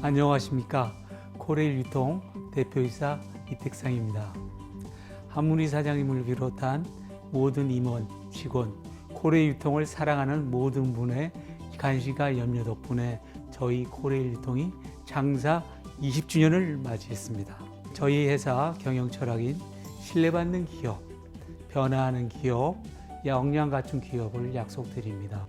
안녕하십니까 코레일 유통 대표이사 이택상입니다. 한문희 사장님을 비롯한 모든 임원, 직원, 코레일 유통을 사랑하는 모든 분의 관심과 염려 덕분에 저희 코레일 유통이 장사 20주년을 맞이했습니다. 저희 회사 경영 철학인 신뢰받는 기업, 변화하는 기업, 역량 갖춘 기업을 약속드립니다.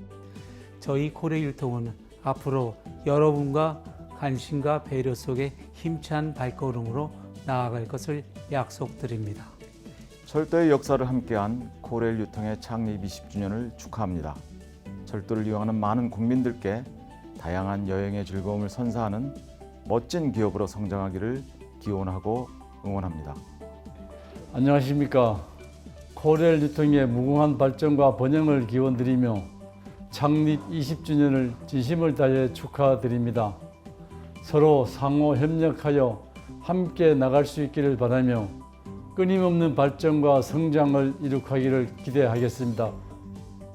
저희 코레일 유통은 앞으로 여러분과 관심과 배려 속에 힘찬 발걸음으로 나아갈 것을 약속드립니다. 철도의 역사를 함께한 코레일 유통의 창립 20주년을 축하합니다. 철도를 이용하는 많은 국민들께 다양한 여행의 즐거움을 선사하는 멋진 기업으로 성장하기를 기원하고 응원합니다. 안녕하십니까. 코레일 유통의 무궁한 발전과 번영을 기원드리며 창립 20주년을 진심을 다해 축하드립니다. 서로 상호 협력하여 함께 나갈 수 있기를 바라며 끊임없는 발전과 성장을 이룩하기를 기대하겠습니다.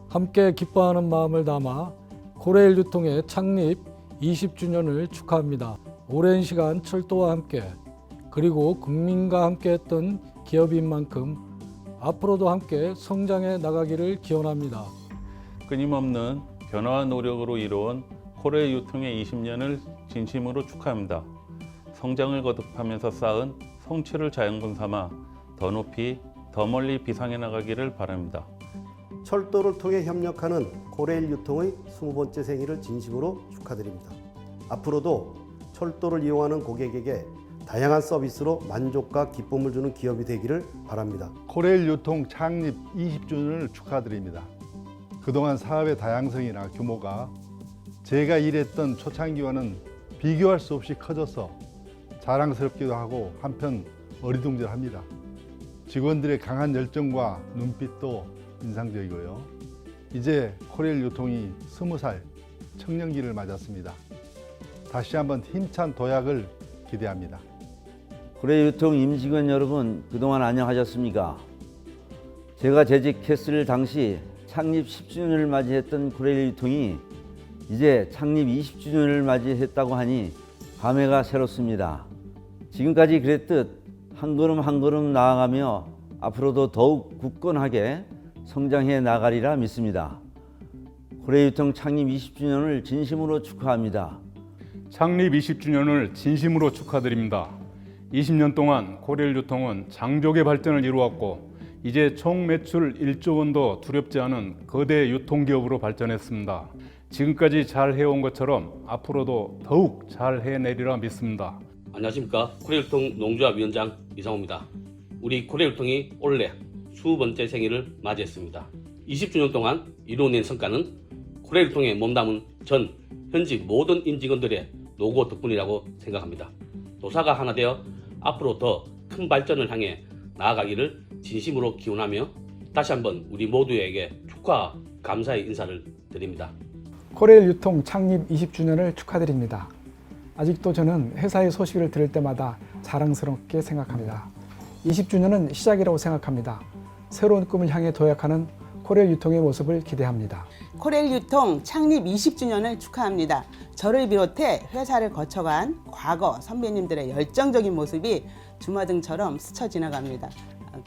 함께 기뻐하는 마음을 담아 코레일 유통의 창립 20주년을 축하합니다. 오랜 시간 철도와 함께 그리고 국민과 함께 했던 기업인 만큼 앞으로도 함께 성장해 나가기를 기원합니다. 끊임없는 변화와 노력으로 이루어온 코레일 유통의 20년을 진심으로 축하합니다. 성장을 거듭하면서 쌓은 성취를 자양분 삼아 더 높이 더 멀리 비상해 나가기를 바랍니다. 철도를 통해 협력하는 코레일 유통의 20번째 생일을 진심으로 축하드립니다. 앞으로도 철도를 이용하는 고객에게 다양한 서비스로 만족과 기쁨을 주는 기업이 되기를 바랍니다. 코레일 유통 창립 20주년을 축하드립니다. 그동안 사업의 다양성이나 규모가 제가 일했던 초창기와는 비교할 수 없이 커져서 자랑스럽기도 하고 한편 어리둥절합니다. 직원들의 강한 열정과 눈빛도 인상적이고요. 이제 코레일 유통이 스무 살 청년기를 맞았습니다. 다시 한번 힘찬 도약을 기대합니다. 고래 유통 임직원 여러분 그동안 안녕하셨습니까? 제가 재직했을 당시 창립 10주년을 맞이했던 고래 유통이 이제 창립 20주년을 맞이했다고 하니 감회가 새롭습니다. 지금까지 그랬듯 한 걸음 한 걸음 나아가며 앞으로도 더욱 굳건하게 성장해 나가리라 믿습니다. 고래 유통 창립 20주년을 진심으로 축하합니다. 창립 20주년을 진심으로 축하드립니다. 20년 동안 코레일 유통은 장족의 발전을 이루었고 이제 총 매출 1조 원도 두렵지 않은 거대 유통기업으로 발전했습니다. 지금까지 잘 해온 것처럼 앞으로도 더욱 잘 해내리라 믿습니다. 안녕하십니까 코레일통 농조합위원장 이상호입니다. 우리 코레일통이 올해 수 번째 생일을 맞이했습니다. 20주년 동안 이루어낸 성과는 코레일통에 몸담은 전 현직 모든 임직원들의 노고 덕분이라고 생각합니다. 도사가 하나 되어 앞으로 더 큰 발전을 향해 나아가기를 진심으로 기원하며 다시 한번 우리 모두에게 축하 감사의 인사를 드립니다. 코레일 유통 창립 20주년을 축하드립니다. 아직도 저는 회사의 소식을 들을 때마다 자랑스럽게 생각합니다. 20주년은 시작이라고 생각합니다. 새로운 꿈을 향해 도약하는 코레일 유통의 모습을 기대합니다. 코레일 유통 창립 20주년을 축하합니다. 저를 비롯해 회사를 거쳐간 과거 선배님들의 열정적인 모습이 주마등처럼 스쳐 지나갑니다.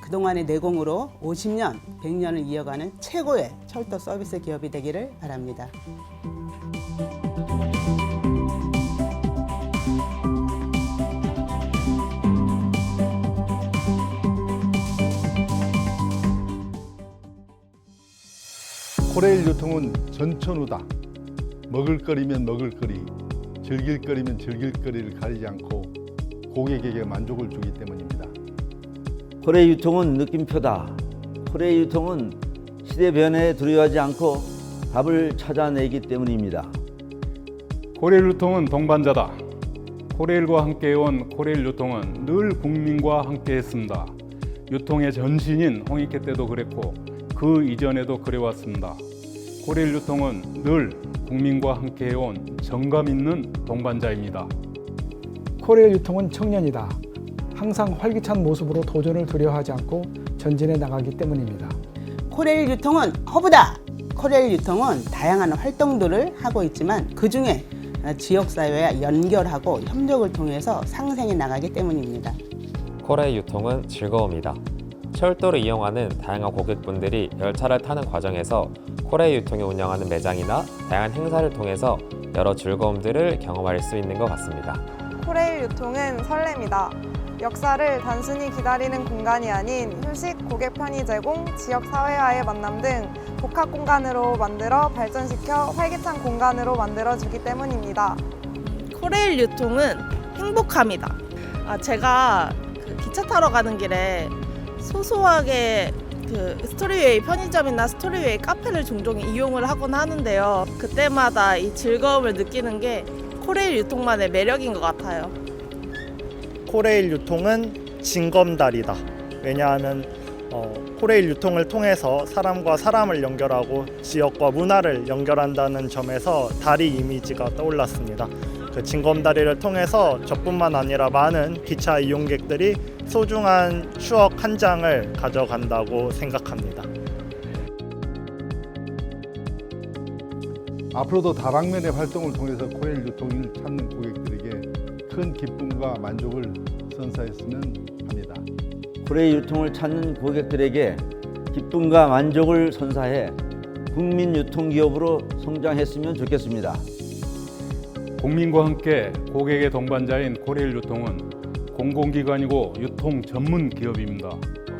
그동안의 내공으로 50년, 100년을 이어가는 최고의 철도 서비스 기업이 되기를 바랍니다. 코레일 유통은 전천후다. 먹을거리면 먹을거리, 즐길거리면 즐길거리를 가리지 않고 고객에게 만족을 주기 때문입니다. 코레 유통은 느낌표다. 코레 유통은 시대 변화에 두려워하지 않고 답을 찾아내기 때문입니다. 코레일 유통은 동반자다. 코레일과 함께해온 코레일 유통은 늘 국민과 함께했습니다. 유통의 전신인 홍익회 때도 그랬고 그 이전에도 그래왔습니다. 코레일 유통은 늘 국민과 함께해온 정감 있는 동반자입니다. 코레일 유통은 청년이다. 항상 활기찬 모습으로 도전을 두려워하지 않고 전진해 나가기 때문입니다. 코레일 유통은 허브다. 코레일 유통은 다양한 활동들을 하고 있지만 그 중에 지역사회와 연결하고 협력을 통해서 상생해 나가기 때문입니다. 코레일 유통은 즐거움이다. 철도를 이용하는 다양한 고객분들이 열차를 타는 과정에서 코레일 유통이 운영하는 매장이나 다양한 행사를 통해서 여러 즐거움들을 경험할 수 있는 것 같습니다. 코레일 유통은 설렘이다. 역사를 단순히 기다리는 공간이 아닌 휴식, 고객 편의 제공, 지역 사회와의 만남 등 복합 공간으로 만들어 발전시켜 활기찬 공간으로 만들어주기 때문입니다. 코레일 유통은 행복함이다. 아, 제가 그 기차 타러 가는 길에 소소하게 그 스토리웨이 편의점이나 스토리웨이 카페를 종종 이용을 하곤 하는데요. 그때마다 이 즐거움을 느끼는 게 코레일 유통만의 매력인 것 같아요. 코레일 유통은 징검다리다. 왜냐하면 어, 코레일 유통을 통해서 사람과 사람을 연결하고 지역과 문화를 연결한다는 점에서 다리 이미지가 떠올랐습니다. 그 징검다리를 통해서 저뿐만 아니라 많은 기차 이용객들이 소중한 추억 한 장을 가져간다고 생각합니다. 앞으로도 다방면의 활동을 통해서 코레일 유통을 찾는 고객들에게 큰 기쁨과 만족을 선사했으면 합니다. 코레일 유통을 찾는 고객들에게 기쁨과 만족을 선사해 국민 유통기업으로 성장했으면 좋겠습니다. 국민과 함께 고객의 동반자인 코레일 유통은 공공기관이고 유통 전문 기업입니다.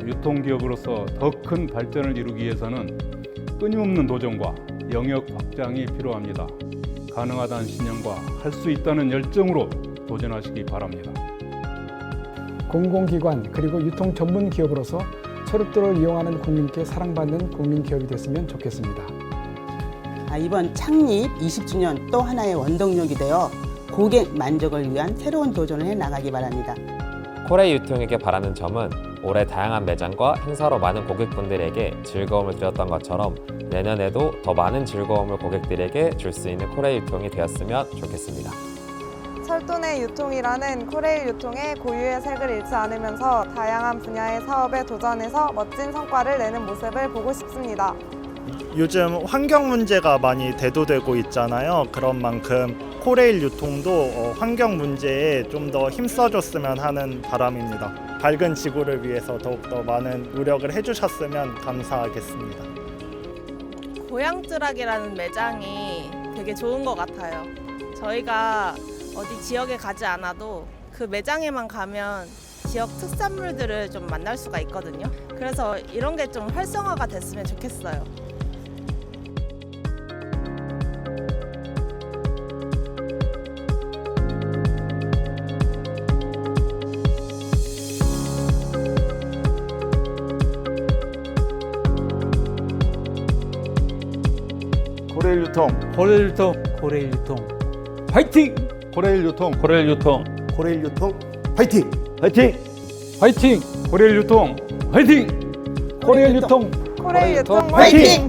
유통 기업으로서 더 큰 발전을 이루기 위해서는 끊임없는 도전과 영역 확장이 필요합니다. 가능하다는 신념과 할 수 있다는 열정으로 도전하시기 바랍니다. 공공기관 그리고 유통 전문 기업으로서 철도를 이용하는 국민께 사랑받는 국민 기업이 됐으면 좋겠습니다. 아, 이번 창립 20주년 또 하나의 원동력이 되어 고객 만족을 위한 새로운 도전을 해 나가기 바랍니다. 코레일 유통에게 바라는 점은 올해 다양한 매장과 행사로 많은 고객분들에게 즐거움을 드렸던 것처럼 내년에도 더 많은 즐거움을 고객들에게 줄 수 있는 코레일 유통이 되었으면 좋겠습니다. 철도 내 유통이라는 코레일 유통의 고유의 색을 잃지 않으면서 다양한 분야의 사업에 도전해서 멋진 성과를 내는 모습을 보고 싶습니다. 요즘 환경 문제가 많이 대두되고 있잖아요. 그런 만큼 코레일 유통도 어, 환경 문제에 좀 더 힘써줬으면 하는 바람입니다. 밝은 지구를 위해서 더욱더 많은 노력을 해주셨으면 감사하겠습니다. 고향쯔락이라는 매장이 되게 좋은 것 같아요. 저희가 어디 지역에 가지 않아도 그 매장에만 가면 지역 특산물들을 좀 만날 수가 있거든요. 그래서 이런 게 좀 활성화가 됐으면 좋겠어요. 코레일 유통 코레일 유통, 코레일 유통, 화이팅! 코레일 유통 코레일 유통 코레일 유통 파이팅! 화이팅! 화이팅! 코레일 유통 화이팅! 코레일 유통 코레일 유통 화이팅!